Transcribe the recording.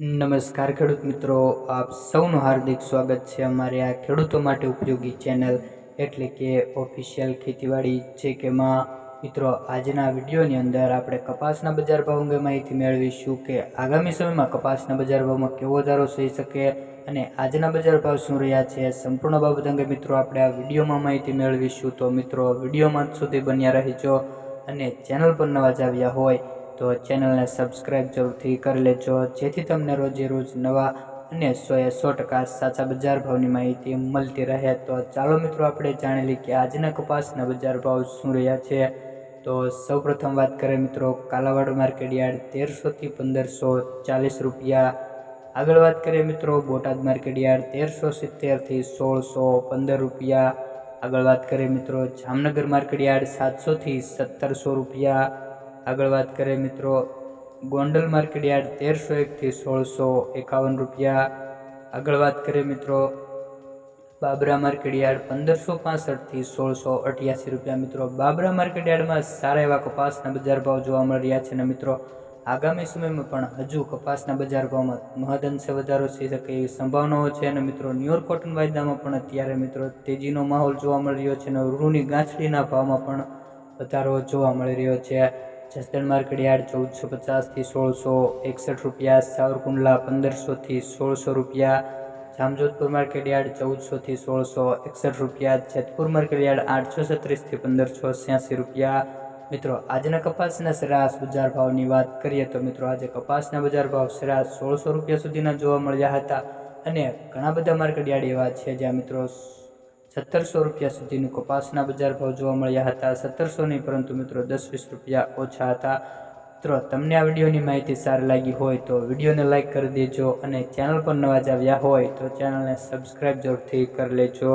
નમસ્કાર ખેડૂત મિત્રો, આપ સૌનું હાર્દિક સ્વાગત છે અમારી આ ખેડૂતો માટે ઉપયોગી ચેનલ એટલે કે ઓફિશિયલ ખેતીવાડી છે કે માં. મિત્રો, આજના વિડીયોની અંદર આપણે કપાસના બજાર ભાવ અંગે માહિતી મેળવીશું કે આગામી સમયમાં કપાસના બજાર ભાવમાં કેવો વધારો થઈ શકે અને આજના બજાર ભાવ શું રહ્યા છે સંપૂર્ણ બાબત અંગે મિત્રો આપણે આ વિડીયોમાં માહિતી મેળવીશું. તો મિત્રો, વિડીયોમાં સુધી બન્યા રહેજો અને ચેનલ પર નવા જ આવ્યા હોય તો ચેનલને સબસ્ક્રાઈબ જરૂરથી કરી લેજો. જેથી તમને રોજે રોજ નવા અને સોએ સો ટકા સાચા બજાર ભાવની માહિતી મળતી રહે. તો ચાલો મિત્રો, આપણે જાણી લઈએ કે આજના કપાસના બજાર ભાવ શું રહ્યા છે. તો સૌપ્રથમ વાત કરીએ મિત્રો, કાલાવાડ માર્કેટ યાર્ડ તેરસોથી પંદરસો ચાલીસ રૂપિયા. આગળ વાત કરીએ મિત્રો, બોટાદ માર્કેટ યાર્ડ તેરસો સિત્તેરથી સોળસો પંદર રૂપિયા. આગળ વાત કરીએ મિત્રો, જામનગર માર્કેટ યાર્ડ સાતસોથી સત્તરસો રૂપિયા. આગળ વાત કરીએ મિત્રો, ગોંડલ માર્કેટ યાર્ડ તેરસો એકથી સોળસો એકાવન રૂપિયા. આગળ વાત કરીએ મિત્રો, બાબરા માર્કેટ યાર્ડ પંદરસો પાસઠથી સોળસો અઠ્યાસી રૂપિયા. મિત્રો, બાબરા માર્કેટ યાર્ડમાં સારા એવા કપાસના બજાર ભાવ જોવા મળી રહ્યા છે અને મિત્રો, આગામી સમયમાં પણ હજુ કપાસના બજાર ભાવમાં મહદઅંશે વધારો થઈ શકે એવી સંભાવનાઓ છે અને મિત્રો ન્યુયોર્ક કોટન વાયદામાં પણ અત્યારે મિત્રો તેજીનો માહોલ જોવા મળી રહ્યો છે અને રૂની ગાંછડીના ભાવમાં પણ વધારો જોવા મળી રહ્યો છે. જસદણ માર્કેટ યાર્ડ ચૌદસો પચાસથી સોળસો એકસઠ રૂપિયા, સાવરકુંડલા પંદરસોથી સોળસો રૂપિયા, જામજોધપુર માર્કેટ યાર્ડ ચૌદસોથી સોળસો એકસઠ રૂપિયા, જેતપુર માર્કેટ યાર્ડ આઠસો છત્રીસથી પંદરસો છ્યાસી રૂપિયા. મિત્રો, આજના કપાસના સરેરાશ બજાર ભાવની વાત કરીએ તો મિત્રો, આજે કપાસના બજાર ભાવ સરેરાશ સોળસો રૂપિયા સુધીના જોવા મળ્યા હતા. અને ઘણા બધા માર્કેટ યાર્ડ એવા છે જ્યાં મિત્રો સત્તરસો રૂપિયા સુધીનું કપાસના બજાર ભાવ જોવા મળ્યા હતા. સત્તરસો નહીં, પરંતુ મિત્રો દસ વીસ રૂપિયા ઓછા હતા. મિત્રો, તમને આ વિડીયોની માહિતી સારી લાગી હોય તો વિડીયોને લાઇક કરી દેજો અને ચેનલ પર નવા જ આવ્યા હોય તો ચેનલને સબસ્ક્રાઈબ જરૂરથી કરી લેજો.